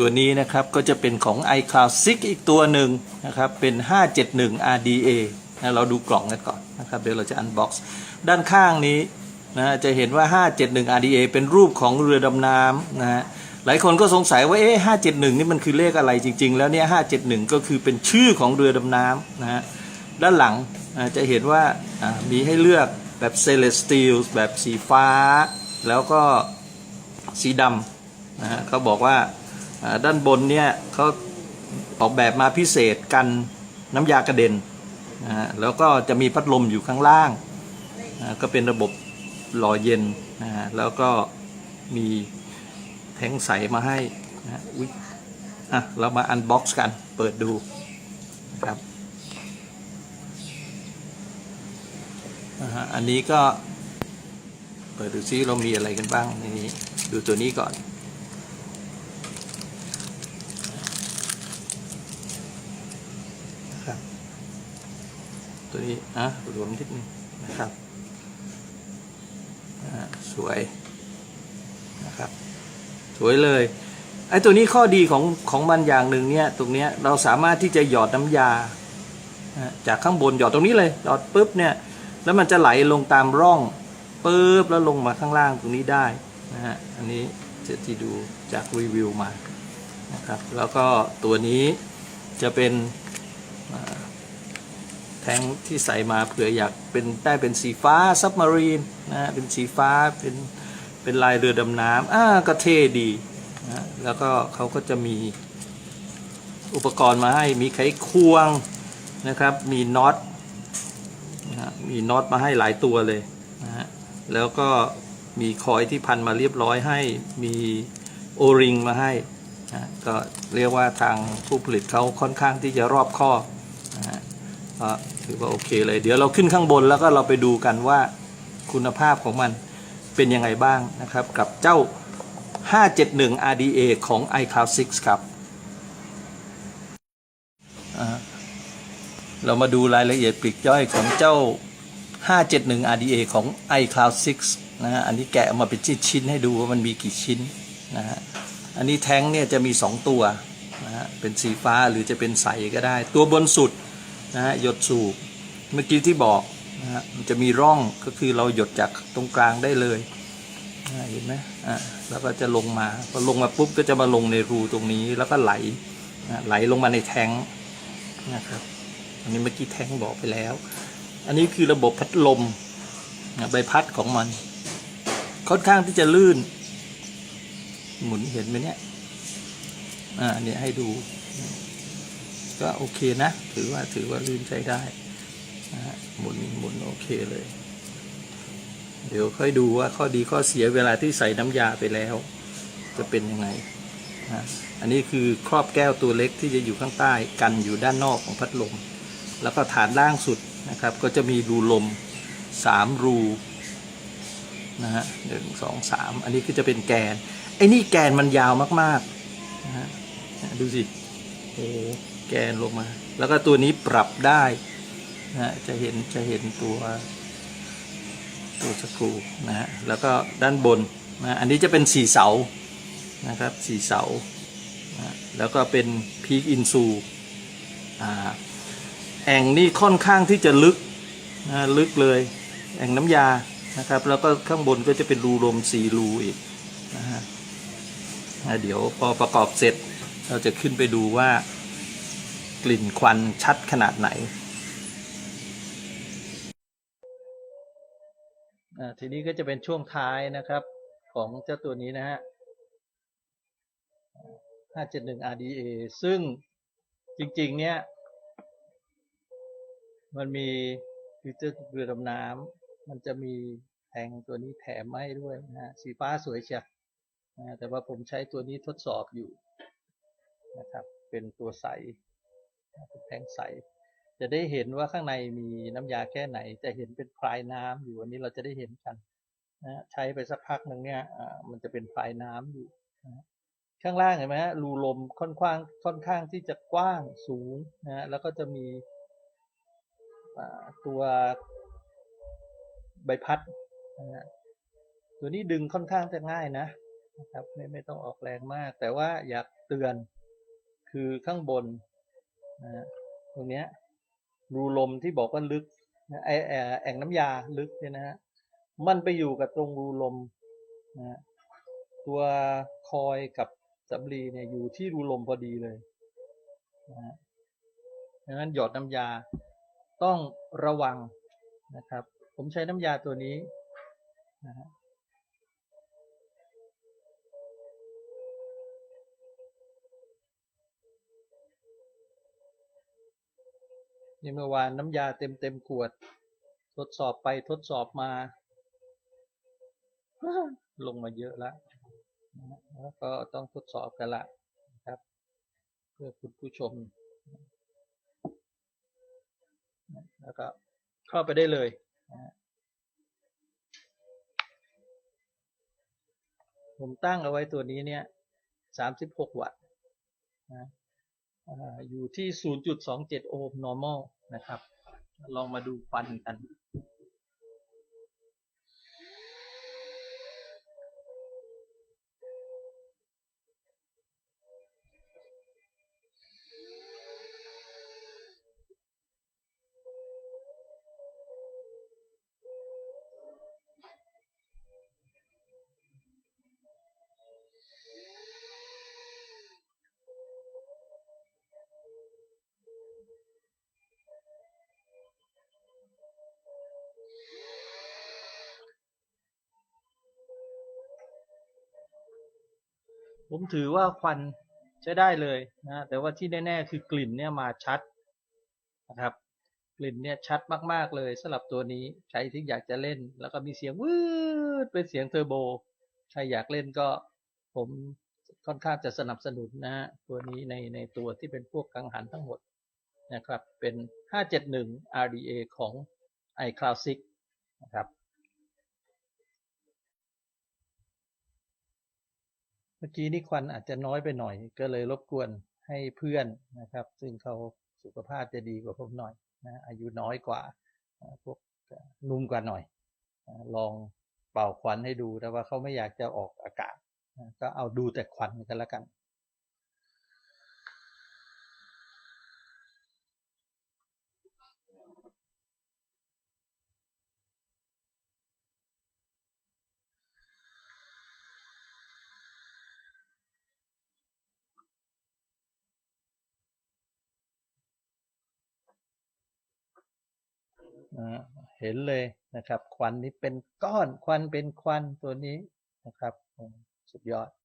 ตัวนี้นะครับก็จะเป็นของ iCloud 6 อีกตัวหนึ่งนะครับเป็น 571 RDA นะเราดูกล่องกันก่อนนะครับเดี๋ยวเราจะ unbox ด้านข้างนี้นะจะเห็นว่า 571 RDA เป็นรูปของเรือดำน้ำนะฮะหลายคนก็สงสัยว่าเอ๊ะ571 นี่มันคือเลขอะไรจริง ๆ แล้วเนี่ย 571 ก็คือเป็นชื่อของเรือดำน้ำนะฮะด้านหลังจะเห็นว่ามีให้เลือกแบบ Celestial แบบสีฟ้า แล้วก็สีดำนะฮะเขาบอกว่า ด้านบนเนี่ยเขาออกแบบมาพิเศษกันน้ำยากระเด็นนะฮะแล้วก็จะมีพัดลมอยู่ข้างล่างอ่าก็เป็นระบบหล่อเย็นนะฮะแล้วก็มีแทงใสมาให้นะฮะอุ๊ยอะเรามาอันบ็อกซ์กันเปิดดูนะครับอันนี้ก็เปิดดูซิเรามีอะไรกันบ้างในนี้ดูตัวนี้ก่อน นะครับ ตัวนี้อะรวมนิดนึงนะครับอ่าสวยนะครับสวยเลยไอ้ตัวนี้ข้อดีของของมันอย่างหนึ่งเนี่ยตรงเนี้ยเราสามารถที่จะหยอดน้ำยาจากข้างบนหยอดตรงนี้เลยหยอดปุ๊บเนี่ยแล้วมันจะไหลลงตามร่องปุ๊บแล้วลงมาข้างล่างตรงนี้ได้นะฮะอันนี้จะที่ดูจากรีวิวมานะครับแล้วก็ตัวนี้จะเป็น แทงที่ใส่มาเผื่ออยากเป็นได้เป็นสีฟ้าซับมารีนนะเป็นสีฟ้าเป็นเป็นลายเรือดำน้ำอ่าก็เท่ดีนะแล้วก็เขาก็จะมีอุปกรณ์มาให้มีไขควงนะครับ มีน็อตนะมีน็อตมาให้หลายตัวเลยนะฮะแล้วก็มีคอยที่พันมาเรียบร้อยให้มีโอริงมาให้นะก็เรียกว่าทางผู้ผลิตเขาค่อนข้างที่จะรอบคอบนะฮะ ถือว่าโอเคเลย เดี๋ยวเราขึ้นข้างบนแล้วก็เราไปดูกันว่าคุณภาพของมันเป็นยังไงบ้างนะครับ กับเจ้า 571 RDA ของ iCloud 6 ครับ เรามาดูรายละเอียดปลีกย่อยของเจ้า 571 RDA ของ iCloud 6 นะฮะ อันนี้แกะออกมาเป็นชิ้นๆให้ดูว่ามันมีกี่ชิ้นนะฮะ อันนี้แท้งเนี่ยจะมี 2 ตัวนะฮะ เป็นสีฟ้าหรือจะเป็นใสก็ได้ ตัวบนสุด นะฮะหยดสูบเมื่อกี้ที่บอกนะฮะมันจะมีร่องก็คือเราหยดจากตรงกลางได้เลยอ่าเห็นไหมอ่าแล้วก็จะลงมาพอลงมาปุ๊บก็จะมาลงในรูตรงนี้แล้วก็ไหลนะไหลลงมาในแทงนะครับอันนี้เมื่อกี้แทงบอกไปแล้ว อันนี้คือระบบพัดลมนะใบพัดของมัน ค่อนข้างที่จะลื่น หมุนเห็นไหมเนี่ยอ่าเนี่ยให้ดู ก็โอเคนะ ถือว่าถือว่าลื่นใช้ได้นะฮะหมุนหมุนโอเคเลย เดี๋ยวค่อยดูว่าข้อดีข้อเสียเวลาที่ใส่น้ำยาไปแล้ว จะเป็นยังไงนะอันนี้คือครอบแก้วตัวเล็กที่จะอยู่ข้างใต้กันอยู่ด้านนอกของพัดลม แล้วก็ฐานล่างสุดนะครับ ก็จะมีรูลมสามรูนะฮะหนึ่งสองสามอันนี้ก็จะเป็นแกน ไอ้นี่แกนมันยาวมากๆนะฮะดูสิโอ้ แกนลงมา แล้วก็ตัวนี้ปรับได้นะฮะจะเห็นจะเห็นตัวตัวสกรูนะฮะแล้วก็ด้านบนนะอันนี้จะเป็นสี่เสานะครับสี่เสานะแล้วก็เป็นพีคอินซูอ่าแองนี่ค่อนข้างที่จะลึกนะลึกเลยแองน้ำยานะครับแล้วก็ข้างบนก็จะเป็นรูลมสี่รูอีกนะฮะเดี๋ยวพอประกอบเสร็จเราจะขึ้นไปดูว่า กลิ่นควันชัดขนาดไหนอ่าทีนี้ก็จะเป็นช่วงท้ายนะครับของเจ้าตัวนี้นะฮะ 571 RDA ซึ่งจริง ๆ เนี่ย มันมีฟิวเจอร์เรือดำน้ำมันจะมีแทงตัวนี้แถมมาให้ด้วยนะฮะ สีฟ้าสวยเชียวนะแต่ว่าผมใช้ตัวนี้ทดสอบอยู่นะครับ เป็นตัวใส แทงใส จะได้เห็นว่าข้างในมีน้ำยาแค่ไหน จะเห็นเป็นพรายน้ำอยู่อันนี้เราจะได้เห็นกันนะใช้ไปสักพักหนึ่งเนี่ยมันจะเป็นพรายน้ำอยู่นะข้างล่างเห็นไหมฮะรูลมค่อนข้างค่อนข้างที่จะกว้างสูงนะแล้วก็จะมีตัวใบพัดนะตัวนี้ดึงค่อนข้างจะง่ายนะนะครับไม่ไม่ต้องออกแรงมาก แต่ว่าอยากเตือนคือข้างบน นะตรงเนี้ยรูลมที่บอกว่าลึกไอแอแอ่งน้ำยาลึกเนี่ยนะฮะมันไปอยู่กับตรงรูลมนะตัวคอยกับสำลีเนี่ยอยู่ที่รูลมพอดีเลยนะฮะดังนั้นหยอดน้ำยาต้องระวังนะครับ ผมใช้น้ำยาตัวนี้นะฮะ นี่เมื่อวานน้ำยาเต็มเต็มขวด ทดสอบไปทดสอบมา ลงมาเยอะแล้วแล้วก็ต้องทดสอบกันละครับ เพื่อคุณผู้ชม แล้วก็เข้าไปได้เลยผมตั้งเอาไว้ตัวนี้เนี่ยสามสิบหกวัตต์นะ อยู่ที่ 0.27 โอห์ม normal นะครับ ลองมาดูฟันกัน ผมถือว่าควันใช้ได้เลยนะแต่ว่าที่แน่ๆคือกลิ่นเนี่ยมาชัดนะครับ กลิ่นเนี่ยชัดมากๆเลยสำหรับตัวนี้ใครที่อยากจะเล่น แล้วก็มีเสียงวืดเป็นเสียงเทอร์โบใครอยากเล่นก็ผมค่อนข้างจะสนับสนุนนะฮะตัวนี้ในในตัวที่เป็นพวกกังหันทั้งหมดนะครับเป็น 571 RDA ของ iCloud 6นะครับ เมื่อกี้นี่ควันอาจจะน้อยไปหน่อย ก็เลยรบกวนให้เพื่อนนะครับ ซึ่งเขาสุขภาพจะดีกว่าผมหน่อยนะอายุน้อยกว่าพวกนุ่มกว่าหน่อย ลองเป่าควันให้ดูแต่ว่าเขาไม่อยากจะออกอากาศ ก็เอาดูแต่ควันกันแล้วกัน นะเห็นเลยนะครับ ควันนี้เป็นก้อนควันเป็นควันตัวนี้นะครับ สุดยอด